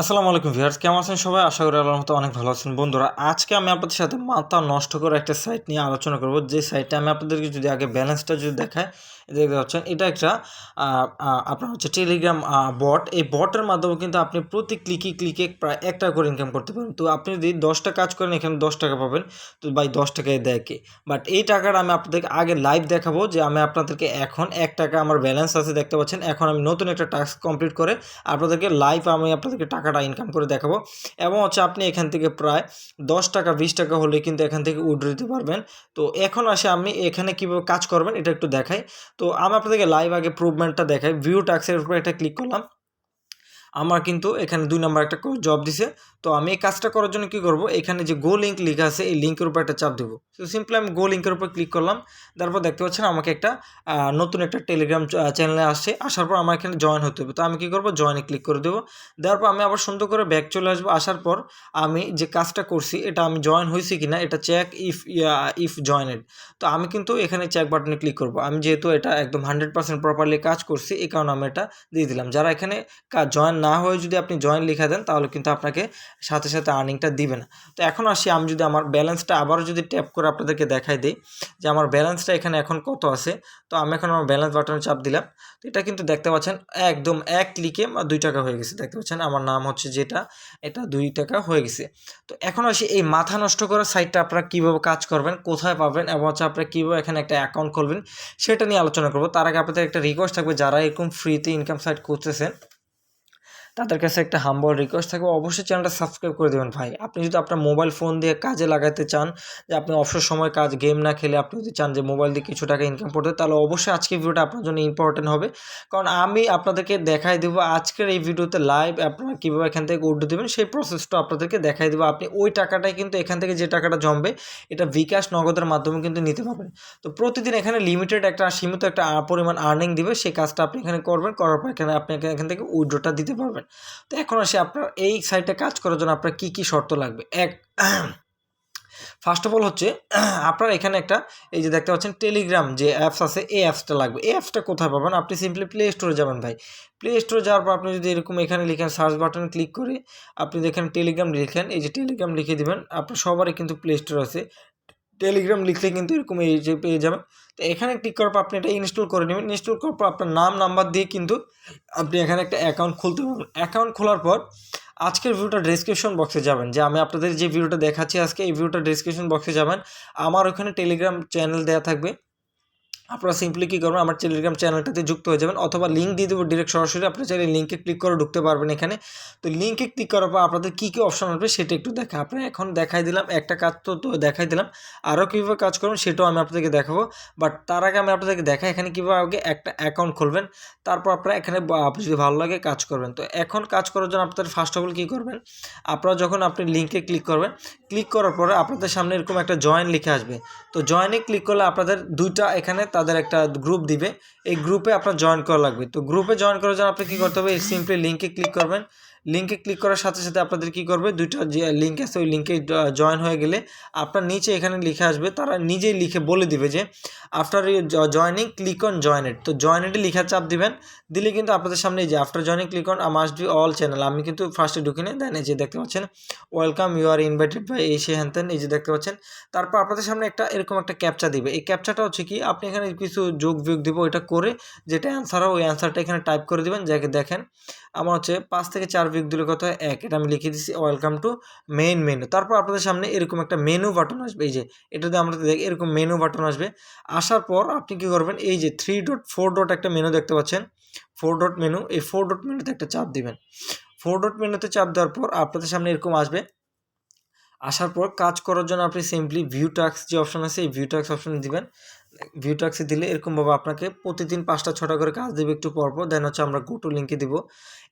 আসসালামু আলাইকুম ভিউয়ার্স, কেমন আছেন সবাই? আশা করি আল্লাহর মতো অনেক ভালো আছেন। বন্ধুরা, আজকে আমি আপনাদের সাথে মাথা নষ্ট করে একটা সাইট নিয়ে আলোচনা করব। যে সাইটটা আমি আপনাদেরকে যদি আগে ব্যালেন্সটা যদি দেখাই দেখতে পাচ্ছেন, এটা একটা আপনার হচ্ছে টেলিগ্রাম বট এই বটের মাধ্যমে কিন্তু আপনি প্রতি ক্লিকে ক্লিকে প্রায় এক টাকা করে ইনকাম করতে পারেন। তো আপনি যদি দশটা কাজ করেন, এখানে দশ টাকা পাবেন। তো ভাই দশ টাকায় দেয় কে? বাট এই টাকাটা আমি আপনাদেরকে আগে লাইভ দেখাবো যে আমি আপনাদেরকে এখন এক টাকা আমার ব্যালেন্স আছে, দেখতে পাচ্ছেন। এখন আমি নতুন একটা টাস্ক কমপ্লিট করে আপনাদেরকে লাইভ আমি আপনাদেরকে টাকাটা ইনকাম করে দেখাবো। এবং হচ্ছে আপনি এখান থেকে প্রায় দশ টাকা, বিশ টাকা হলে কিন্তু এখান থেকে উইড্রো দিতে পারবেন। তো এখন আসে আমি এখানে কীভাবে কাজ করবেন, এটা একটু দেখাই। তো আমি আপনাদেরকে লাইভ আগে প্রুভমেন্টটা দেখাই ভিউ টাক্সের উপরে একটা ক্লিক করলাম। আমার কিন্তু এখানে দুই নম্বর একটা জব দিছে। তো আমি এই কাজটা করার জন্য কি করব? এখানে যে গো লিঙ্ক লেখা আছে, এই লিঙ্কের উপর একটা চাপ দেবো। তো সিম্পলি আমি গো লিঙ্কের উপর ক্লিক করলাম। তারপর দেখতে পাচ্ছেন আমাকে একটা নতুন একটা টেলিগ্রাম চ্যানেলে আসছে। আসার পর আমার এখানে জয়েন হতে হবে। তো আমি কি করব? জয়েনে ক্লিক করে দেবো। দেওয়ার পর আমি আবার সুন্দর করে ব্যাক চলে আসব। আসার পর আমি যে কাজটা করছি, এটা আমি জয়েন হয়েছি কিনা, এটা চেক ইফ ইফ জয়েনেড তো আমি কিন্তু এখানে চেক বাটনে ক্লিক করব। আমি যেহেতু এটা একদম হান্ড্রেড পার্সেন্ট প্রপারলি কাজ করছি, এই কারণে আমি এটা দিয়ে দিলাম। যারা এখানে জয়েন না হয়ে যদি আপনি জয়েন লিখে দেন, তাহলে কিন্তু আপনাকে সাথে সাথে আর্নিংটা দিবে না। তো এখন আসি, আমি যদি আমার ব্যালেন্সটা আবারও যদি ট্যাপ করে আপনাদেরকে দেখাই দিই, যে আমার ব্যালেন্সটা এখানে এখন কত আছে? তো আমি এখন আমার ব্যালেন্স বাটনে চাপ দিলাম। তো এটা কিন্তু দেখতে পাচ্ছেন, একদম এক ক্লিকে দুই টাকা হয়ে গেছে। দেখতে পাচ্ছেন, আমার নাম হচ্ছে যেটা, এটা দুই টাকা হয়ে গেছে। তো এখন আসি, এই মাথা নষ্ট করার সাইটটা আপনারা কীভাবে কাজ করবেন, কোথায় পাবেন, এবং হচ্ছে আপনারা কীভাবে এখানে একটা অ্যাকাউন্ট খুলবেন, সেটা নিয়ে আলোচনা করব। তার আগে আপনাদের একটা রিকোয়েস্ট থাকবে, যারা এরকম ফ্রিতে ইনকাম সাইট করতেছেন তাদের কাছে একটা হাম্বল রিকোয়েস্ট থাকবে। অবশ্যই চ্যানেলটা সাবস্ক্রাইব করে দেবেন ভাই। আপনি যদি আপনার মোবাইল ফোন দিয়ে কাজে লাগাতে চান, যে আপনি অবসর সময় কাজ গেম না খেলে আপনি যদি চান যে মোবাইল দিয়ে কিছু টাকা ইনকাম করতে, তাহলে অবশ্যই আজকের ভিডিওটা আপনার জন্য ইম্পর্টেন্ট হবে। কারণ আমি আপনাদেরকে দেখাই দেবো আজকের এই ভিডিওতে লাইভ আপনারা কীভাবে এখান থেকে উঠে দেবেন, সেই প্রসেসটা আপনাদেরকে দেখাই দেবো। আপনি ওই টাকাটাই কিন্তু এখান থেকে যে টাকাটা জমবে, এটা বিকাশ নগদের মাধ্যমে কিন্তু নিতে পারবেন। তো প্রতিদিন এখানে লিমিটেড একটা সীমিত একটা পরিমাণ আর্নিং দিবে, সেই কাজটা আপনি এখানে করবেন, করার পর এখানে আপনি এখান থেকে উইড্রোটা দিতে পারবেন। তো এখন আসি আপনার এই সাইটে কাজ করার জন্য আপনার কী কী শর্ত লাগবে? এক ফার্স্ট অফ অল হচ্ছে, আপনার এখানে একটা, এই যে দেখতে পাচ্ছেন টেলিগ্রাম যে অ্যাপস আছে, এই অ্যাপসটা লাগবে। এই অ্যাপসটা কোথায় পাবেন? আপনি সিম্পলি প্লে স্টোরে যাবেন ভাই। প্লে স্টোরে যাওয়ার পর আপনি যদি এরকম এখানে লিখেন সার্চ বাটনে ক্লিক করে, আপনি দেখেন টেলিগ্রাম লিখেন, এই যে টেলিগ্রাম লিখে দেবেন, আপনার সবারই কিন্তু প্লে স্টোর আছে। টেলিগ্রাম লিখলে কিন্তু এরকম এই যে পেয়ে যাবেন। তো এখানে ক্লিক করার পর আপনি এটা ইনস্টল করে নেবেন। ইনস্টল করার পর আপনার নাম নাম্বার দিয়ে কিন্তু আপনি এখানে একটা অ্যাকাউন্ট খুলতে পারবেন। অ্যাকাউন্ট খোলার পর আজকের ভিডিওটা ডিসক্রিপশন বক্সে যাবেন। যে আমি আপনাদের যে ভিডিওটা দেখাচ্ছি আজকে, এই ভিডিওটা ডিসক্রিপশন বক্সে যাবেন। আমার ওখানে টেলিগ্রাম চ্যানেল দেওয়া থাকবে। আপনারা সিম্পলি কী করবেন? আমার টেলিগ্রাম চ্যানেলটাতে যুক্ত হয়ে যাবেন অথবা লিঙ্ক দিয়ে দেবো ডিরেক্ট সরাসরি। আপনি চাইলে লিঙ্কে ক্লিক করে ঢুকতে পারবেন এখানে। তো লিঙ্কে ক্লিক করার পর আপনাদের কী কী অপশন আসবে সেটা একটু দেখা। আপনার এখন দেখাই দিলাম, একটা কাজ তো তো দেখাই দিলাম। আরও কীভাবে কাজ করবেন সেটাও আমি আপনাদেরকে দেখাবো। বাট তার আগে আমি আপনাদেরকে দেখাই এখানে কীভাবে আগে একটা অ্যাকাউন্ট খুলবেন। তারপর আপনারা এখানে যদি ভালো লাগে কাজ করবেন। তো এখন কাজ করার জন্য আপনাদের ফার্স্ট অফ অল কী করবেন? আপনারা যখন আপনি লিঙ্কে ক্লিক করবেন ক্লিক করার পরে আপনাদের সামনে এরকম একটা জয়েন লিখে আসবে। তো জয়েনে ক্লিক করলে আপনাদের দুইটা এখানে তাদের একটা গ্রুপ দিবে। এই গ্রুপে আপনার জয়েন করা লাগবে। তো গ্রুপে জয়েন করার জন্য আপনি কী করতে হবে? সিম্পলি লিঙ্কে ক্লিক করবেন। লিঙ্কে ক্লিক করার সাথে সাথে আপনাদের কী করবে? দুইটা যে লিঙ্ক আছে, ওই লিঙ্কে জয়েন হয়ে গেলে আপনার নিচে এখানে লিখে আসবে, তারা নিজেই লিখে বলে দিবে যে after joining click on joined তো জয়েনেডে লিখা চাপ দিবেন, দিলে কিন্তু আপনাদের সামনে যে after joining click on must be all channel আমি কিন্তু ফার্স্টে ঢুকিনি দেন এই যে দেখতে পাচ্ছেন welcome you are invited by এই সে হ্যান এই যে দেখতে পাচ্ছেন, তারপর আপনাদের সামনে একটা এরকম একটা ক্যাপচা দিবে। এই ক্যাপচাটা হচ্ছে কি, আপনি এখানে কিছু যোগ বিয়োগ দিব এটা করে যেটা অ্যান্সার হয়, ওই অ্যান্সারটা এখানে টাইপ করে দিবেন, যাকে দেখেন আমার হচ্ছে পাঁচ থেকে চার দিলে কত হয় এক, এটা আমি লিখে দিচ্ছি ওয়েলকাম টু মেইন মেনু তারপর আপনাদের সামনে এরকম একটা মেনু বাটন আসবে, এই যে এটাতে আমরা দেখ, এরকম মেনু বাটন আসবে। আসার পর আপনি কি করবেন, এই যে থ্রি ডট ফোর ডট একটা মেনু দেখতে পাচ্ছেন। ফোর ডট মেনু এই ফোর ডট মেনুতে একটা চাপ দিবেন। ফোর ডট মেনুতে চাপ দেওয়ার পর আপনাদের সামনে এরকম আসবে। আসার পর কাজ করার জন্য আপনি সিম্পলি ভিউ টাক্স যে অপশন আছে, এই ভিউ টাক্স অপশনে দিবেন। ভিউ টাক্সে দিলে এরকমভাবে আপনাকে প্রতিদিন পাঁচটা, ছটা করে কাজ দেবে একটু পরপর, দেন হচ্ছে আমরা গোটু লিঙ্কে দিব।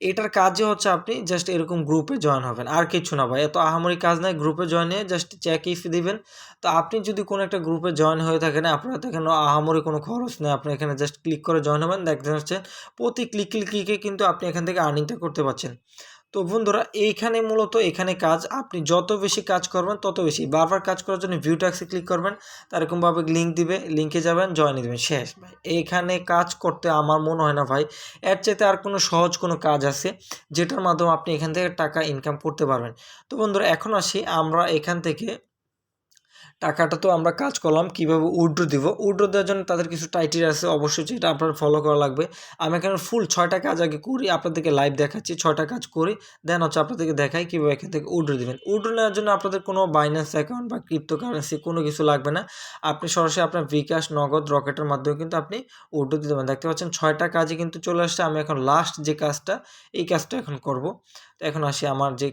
এটার কাজে হচ্ছে আপনি জাস্ট এরকম গ্রুপে জয়েন হবেন, আর কিছু না ভাই, এত আহামরি কাজ নাই গ্রুপে জয়েন হয়ে জাস্ট চেক ইফ দিবেন। তো আপনি যদি কোনো একটা গ্রুপে জয়েন হয়ে থাকেন, আপনার তো এখানে আহামরি কোনো খরচ নেই, আপনি এখানে জাস্ট ক্লিক করে জয়েন হবেন। দেখতে হচ্ছে প্রতি ক্লিক ক্লিক ক্লিকে কিন্তু আপনি এখান থেকে আর্নিংটা করতে পারছেন। তো বন্ধুরা, এইখানে মূলত এখানে কাজ, আপনি যত বেশি কাজ করবেন, তত বেশি। বারবার কাজ করার জন্য ভিউ ট্যাক্সে ক্লিক করবেন তারকমভাবে লিঙ্ক দিবে লিঙ্কে যাবেন জয়েন দেবেন। শেষ। ভাই, এইখানে কাজ করতে আমার মনে হয় না ভাই, এর চাইতে আর কোনো সহজ কোনো কাজ আছে, যেটার মাধ্যমে আপনি এখান থেকে টাকা ইনকাম করতে পারবেন। তো বন্ধুরা, এখন আসি, আমরা এখান থেকে টাকাটা তো আমরা কাজ করলাম, কীভাবে উইড্রো দিব? উইড্রো দেওয়ার জন্য তাদের কিছু টাইটেল আছে অবশ্যই যেটা আপনার ফলো করা লাগবে। আমি এখানে ফুল ছয়টা কাজ আগে করি, আপনাদেরকে লাইভ দেখাচ্ছি, ছয়টা কাজ করি দেন হচ্ছে আপনাদেরকে দেখাই কীভাবে এখান থেকে উইড্রো দেবেন। উইড্রো নেওয়ার জন্য আপনাদের কোনো বাইন্যান্স অ্যাকাউন্ট বা ক্রিপ্টো কারেন্সি কোনো কিছু লাগবে না। আপনি সরাসরি আপনার বিকাশ, নগদ, রকেটের মাধ্যমে কিন্তু আপনি উইড্রো দিতে পারেন। দেখতে পাচ্ছেন ছয়টা কাজই কিন্তু চলে আসছে। আমি এখন লাস্ট যে কাজটা, এই কাজটা এখন করব। তো এখন আসি আমার যে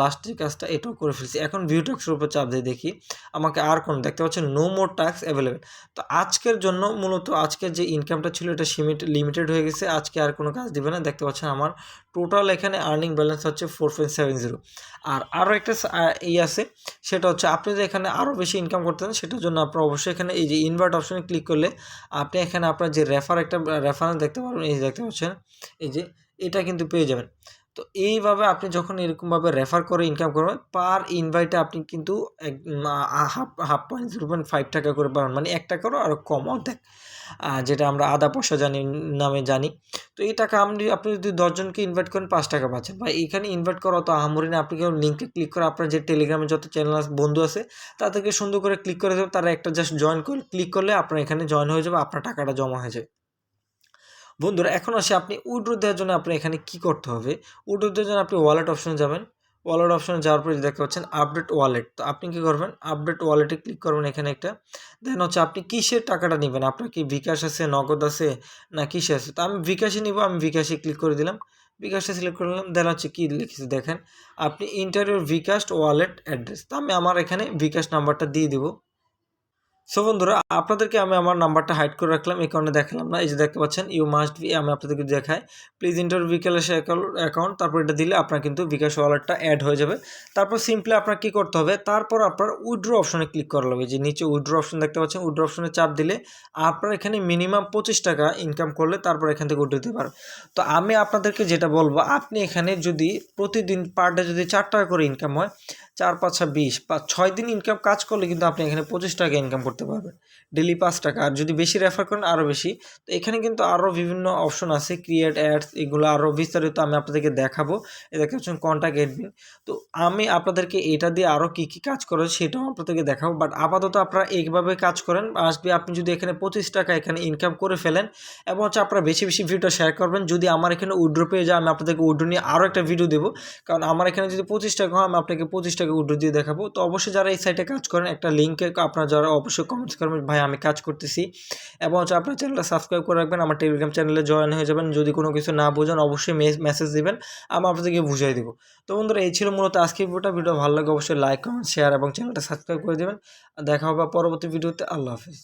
লাস্ট যে কাজটা এটাও করে ফেলছি। এখন ভিউ ট্যাক্সের উপর চাপ দিয়ে দেখি, আমাকে আর কোন, দেখতে পাচ্ছেন নো মোর ট্যাক্স অ্যাভেলেবেল তো আজকের জন্য মূলত আজকের যে ইনকামটা ছিল এটা সীমিত লিমিটেড হয়ে গেছে, আজকে আর কোনো কাজ দিবে না। দেখতে পাচ্ছেন আমার টোটাল এখানে আর্নিং ব্যালেন্স হচ্ছে ফোর পয়েন্ট সেভেন জিরো আর আরও একটা ই আছে, সেটা হচ্ছে আপনি যে এখানে আরও বেশি ইনকাম করতে চান, সেটার জন্য আপনার অবশ্যই এখানে এই যে ইনভার্ট অপশনে ক্লিক করলে আপনি এখানে আপনার যে রেফার একটা রেফারেন্স দেখতে পারবেন, এই দেখতে পাচ্ছেন, এই যে এটা কিন্তু পেয়ে যাবেন। তো এইভাবে আপনি যখন এরকমভাবে রেফার করে ইনকাম করবেন পার ইনভাইটে আপনি কিন্তু এক half half point zero point five টাকা করে পাবেন মানে এক টাকারও আরও কম অর্ধেক যেটা আমরা আদা পয়সা জানি, নামে জানি। তো এই টাকা আপনি আপনি যদি দশজনকে ইনভাইট করেন, পাঁচ টাকা পাচ্ছেন। বা এইখানে ইনভাইট করা তো আহামরি না। আপনি কেউ লিঙ্কে ক্লিক করে, আপনার যে টেলিগ্রামে যত চ্যানেল বন্ধু আছে, তাদেরকে সুন্দর করে ক্লিক করে দেবে। তারা একটা জাস্ট জয়েন করে ক্লিক করলে আপনার এখানে জয়েন হয়ে যাবে, আপনার টাকাটা জমা হয়ে যাবে। বন্ধুরা, এখন আসে আপনি উইড্রো দেওয়ার জন্য আপনি এখানে কি করতে হবে? উইড্রো দেওয়ার জন্য আপনি ওয়ালেট অপশনে যাবেন। ওয়ালেট অপশনে যাওয়ার পরে দেখতে পাচ্ছেন আপডেট ওয়ালেট তো আপনি কী করবেন? আপডেট ওয়ালেটে ক্লিক করবেন এখানে একটা। দেন হচ্ছে আপনি কিসের টাকাটা নেবেন? আপনার কি বিকাশ আছে, নগদ আছে, না কিসে আছে? তো আমি বিকাশে নিব, আমি বিকাশে ক্লিক করে দিলাম। বিকাশটা সিলেক্ট করলাম দেন হচ্ছে কী লিখেছে, দেখেন। আপনি ইন্টারভিউ বিকাশ ওয়ালেট অ্যাড্রেস তো আমি আমার এখানে বিকাশ নাম্বারটা দিয়ে দিব। সো বন্ধুরা, আপনাদেরকে আমি আমার নাম্বারটা হাইড করে রাখলাম, এই কারণে দেখালাম না। এই যে দেখতে পাচ্ছেন ইউ মাস্ট বি আমি আপনাদেরকে দেখাই। প্লিজ ইন্টার বিকাশ অ্যাকাউন্ট তারপর এটা দিলে আপনার কিন্তু বিকাশ ওয়ালেটটা অ্যাড হয়ে যাবে। তারপর সিম্পলি আপনার কী করতে হবে, তারপর আপনার উইড্রো অপশনে ক্লিক করা লাগবে। যে নিচে উইড্রো অপশন দেখতে পাচ্ছেন উইড্রো অপশনে চাপ দিলে আপনার এখানে মিনিমাম পঁচিশ টাকা ইনকাম করলে তারপর এখান থেকে উঠে দিতে পারবেন তো আমি আপনাদেরকে যেটা বলব, আপনি এখানে যদি প্রতিদিন পার ডে যদি চার টাকা করে ইনকাম হয়, চার, পাঁচা বিশ বা ছয় দিন ইনকাম কাজ করলে কিন্তু আপনি এখানে পঁচিশ টাকা ইনকাম করতে পারবেন। ডেলি পাঁচ টাকা। আর যদি বেশি রেফার করেন আরও বেশি। তো এখানে কিন্তু আরও বিভিন্ন অপশন আছে ক্রিয়েট অ্যাডস এগুলো আরও বিস্তারিত আমি আপনাদেরকে দেখাবো। এ দেখতে পাচ্ছেন কন্ট্যাক্ট এডমিন তো আমি আপনাদেরকে এটা দিয়ে আরও কী কী কাজ করে সেটাও আপনাদেরকে দেখাবো। বাট আপাতত আপনারা এইভাবে কাজ করেন। আসবে আপনি যদি এখানে পঁচিশ টাকা এখানে ইনকাম করে ফেলেন এবং হচ্ছে আপনারা বেশি বেশি ভিডিও শেয়ার করবেন, যদি আমার এখানে উড্রো পেয়ে যায়, আমি আপনাদেরকে উড্রো নিয়ে আরও একটা ভিডিও দেবো। কারণ আমার এখানে যদি পঁচিশ টাকা হয়, আমি আপনাকে পঁচিশ টাকা উড্রো দিয়ে দেখাবো। তো অবশ্যই যারা এই সাইটে কাজ করেন, একটা লিঙ্কে আপনারা যারা অবশ্যই কমেন্টস করবেন। ভাই, আমি কাজ করতেছি। এবং হচ্ছে আপনার চ্যানেলটা সাবস্ক্রাইব করে রাখবেন। আমার টেলিগ্রাম চ্যানেলে জয়েন হয়ে যাবেন। যদি কোনো কিছু না বোঝেন, অবশ্যই মেসেজ দিবেন। আমি আপনাদেরকে বুঝিয়ে দেবো। তো বন্ধুরা, এই ছিল মূলত আজকের ভিডিওটা। ভিডিও ভালো লাগে অবশ্যই লাইক কমেন্ট শেয়ার এবং চ্যানেলটা সাবস্ক্রাইব করে দেবেন। দেখা হবে পরবর্তী ভিডিওতে। আল্লাহ হাফিজ।